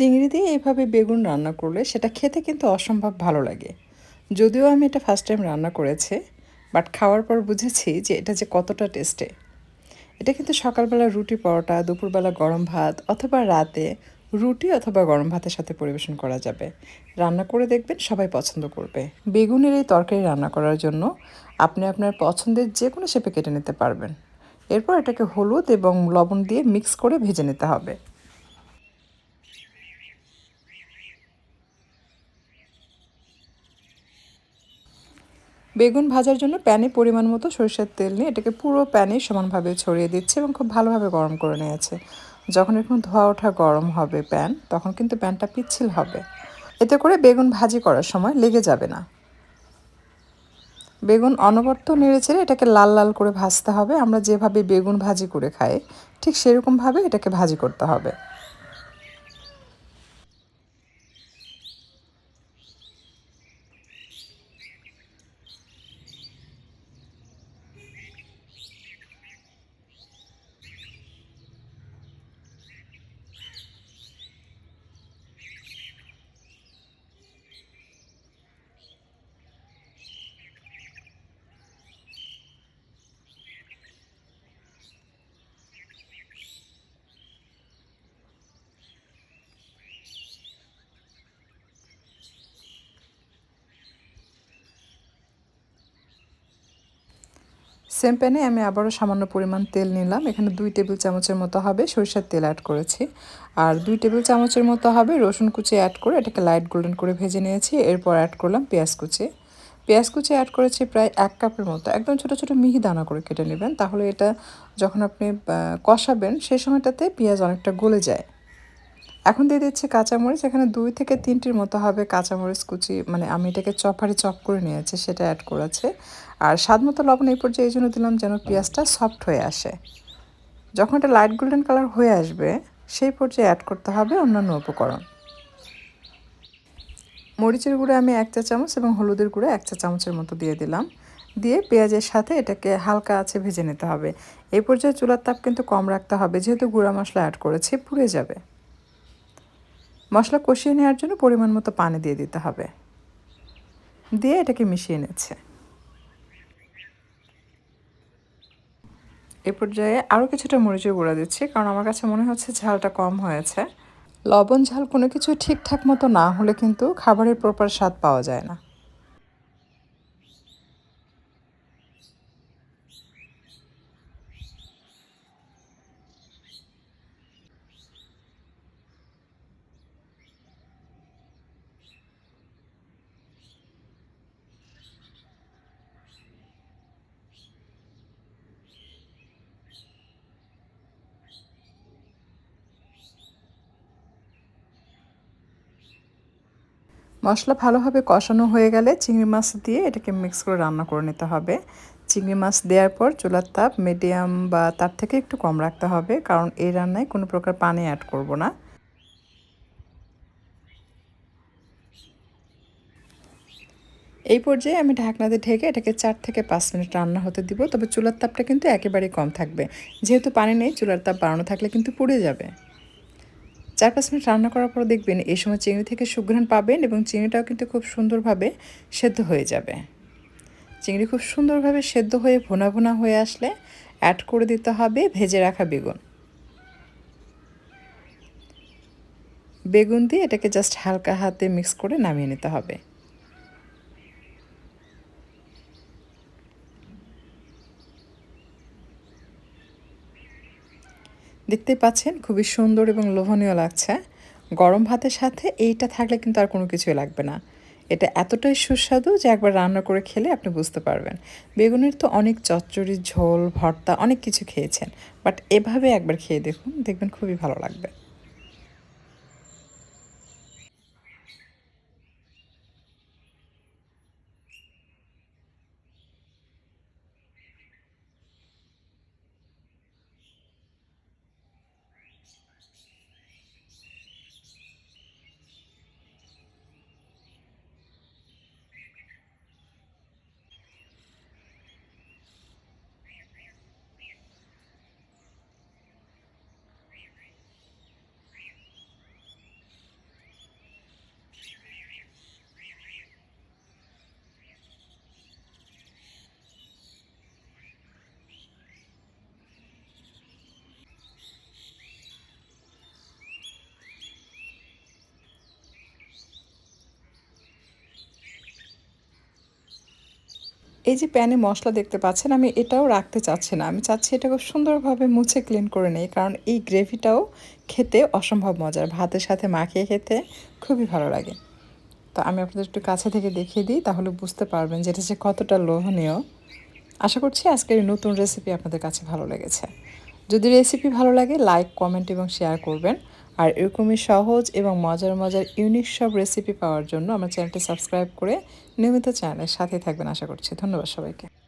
চিংড়ি দিয়ে এইভাবে বেগুন রান্না করলে সেটা খেতে কিন্তু অসম্ভব ভালো লাগে। যদিও আমি এটা ফার্স্ট টাইম রান্না করেছি বাট খাওয়ার পর বুঝেছি যে এটা যে কতটা টেস্টে এটা কিন্তু সকালবেলা রুটি পরোটা, দুপুরবেলা গরম ভাত অথবা রাতে রুটি অথবা গরম ভাতের সাথে পরিবেশন করা যাবে। রান্না করে দেখবেন সবাই পছন্দ করবে। বেগুনের এই তরকারি রান্না করার জন্য আপনি আপনার পছন্দের যে কোনো শেপে কেটে নিতে পারবেন। এরপর এটাকে হলুদ এবং লবণ দিয়ে মিক্স করে ভেজে নিতে হবে। বেগুন ভাজার জন্য প্যানে পরিমাণ মতো সরিষার তেল নিয়ে এটাকে পুরো প্যানে সমানভাবে ছড়িয়ে দিচ্ছে এবং খুব ভালোভাবে গরম করে নিয়েছে। যখন এরকম ধোয়া ওঠা গরম হবে প্যান, তখন কিন্তু প্যানটা পিচ্ছিল হবে। এতে করে বেগুন ভাজি করার সময় লেগে যাবে না। বেগুন অনবর্ত নেড়েচেড়ে এটাকে লাল লাল করে ভাজতে হবে। আমরা যেভাবে বেগুন ভাজি করে খাই, ঠিক সেরকমভাবে এটাকে ভাজি করতে হবে। সেম প্যানে আমি আবারও সামান্য পরিমাণ তেল নিলাম। এখানে দুই টেবিল চামচের মতো হবে সরিষার তেল অ্যাড করেছি। আর দুই টেবিল চামচের মতো হবে রসুন কুচি অ্যাড করে এটাকে লাইট গোল্ডেন করে ভেজে নিয়েছি। এরপর অ্যাড করলাম পেঁয়াজ কুচি। পেঁয়াজ কুচি অ্যাড করেছি প্রায় এক কাপের মতো। একদম ছোটো ছোটো মিহি দানা করে কেটে নেবেন। তাহলে এটা যখন আপনি কষাবেন সেই সময়টাতে পেঁয়াজ অনেকটা গলে যায়। এখন দিয়ে দিচ্ছি কাঁচামরিচ। এখানে দুই থেকে তিনটির মতো হবে কাঁচামরিচ কুচি। মানে আমি এটাকে চপারে চপ করে নিয়েছি, সেটা অ্যাড করেছে। আর স্বাদ মতো লবণ এই পর্যায়ে এই জন্য দিলাম যেন পেঁয়াজটা সফট হয়ে আসে। যখন এটা লাইট গোল্ডেন কালার হয়ে আসবে, সেই পর্যায়ে অ্যাড করতে হবে অন্যান্য উপকরণ। মরিচের গুঁড়ো আমি এক চা চামচ এবং হলুদের গুঁড়ো এক চা চামচের মতো দিয়ে দিলাম। দিয়ে পেঁয়াজের সাথে এটাকে হালকা আছে ভেজে নিতে হবে। এই পর্যায়ে চুলার তাপ কিন্তু কম রাখতে হবে, যেহেতু গুঁড়া মশলা অ্যাড করেছি, পুড়ে যাবে। মশলা কষিয়ে নেওয়ার জন্য পরিমাণ মতো পানি দিয়ে দিতে হবে। দিয়ে এটাকে মিশিয়ে নিচ্ছে। এ পর্যায়ে আরও কিছুটা মরিচের গুঁড়া দিচ্ছি, কারণ আমার কাছে মনে হচ্ছে ঝালটা কম হয়েছে। লবণ ঝাল কোনো কিছু ঠিকঠাক মতো না হলে কিন্তু খাবারের প্রপার স্বাদ পাওয়া যায় না। মশলা ভালোভাবে কষানো হয়ে গেলে চিংড়ি মাছ দিয়ে এটাকে মিক্স করে রান্না করে নিতে হবে। চিংড়ি মাছ দেওয়ার পর চুলার তাপ মিডিয়াম বা তার থেকে একটু কম রাখতে হবে, কারণ এই রান্নায় কোনো প্রকার পানি অ্যাড করব না। এই পর্যায়ে আমি ঢাকনাতে ঢেকে এটাকে চার থেকে পাঁচ মিনিট রান্না হতে দিব, তবে চুলার তাপটা কিন্তু একেবারেই কম থাকবে। যেহেতু পানি নেই, চুলার তাপ বাড়ানো থাকলে কিন্তু পুড়ে যাবে। চার পাঁচ মিনিট রান্না করার পর দেখবেন এই সময় চিংড়ি থেকে সুঘ্রাণ পাবেন এবং চিংড়িটাও কিন্তু খুব সুন্দরভাবে সেদ্ধ হয়ে যাবে। চিংড়ি খুব সুন্দরভাবে সেদ্ধ হয়ে ভোনা ভোনা হয়ে আসলে অ্যাড করে দিতে হবে ভেজে রাখা বেগুন। বেগুন দিয়ে এটাকে জাস্ট হালকা হাতে মিক্স করে নামিয়ে নিতে হবে। দেখতে পাচ্ছেন, খুবই সুন্দর এবং লোভনীয় লাগছে। গরম ভাতের সাথে এইটা থাকলে কিন্তু আর কোনো কিছুই লাগবে না। এটা এতটাই সুস্বাদু যে একবার রান্না করে খেলে আপনি বুঝতে পারবেন। বেগুনের তো অনেক চচ্চড়ি ঝোল, ভর্তা অনেক কিছু খেয়েছেন, বাট এভাবে একবার খেয়ে দেখুন, দেখবেন খুবই ভালো লাগবে। এই যে প্যানে মশলা দেখতে পাচ্ছেন, আমি এটাও রাখতে চাচ্ছি না। আমি চাচ্ছি এটা খুব সুন্দরভাবে মুছে ক্লিন করে নেই, কারণ এই গ্রেভিটাও খেতে অসম্ভব মজার। ভাতের সাথে মাখিয়ে খেতে খুবই ভালো লাগে। তো আমি আপনাদের একটু কাছে থেকে দেখিয়ে দিই, তাহলে বুঝতে পারবেন যে এটা যে কতটা লোভনীয়। আশা করছি আজকের নতুন রেসিপি আপনাদের কাছে ভালো লেগেছে। যদি রেসিপি ভালো লাগে লাইক কমেন্ট এবং শেয়ার করবেন। আর এরকমই সহজ এবং মজার মজার ইউনিক সব রেসিপি পাওয়ার জন্য আমার চ্যানেলটি সাবস্ক্রাইব করে নিয়মিত চ্যানেলের সাথে থাকবেন আশা করছি। ধন্যবাদ সবাইকে।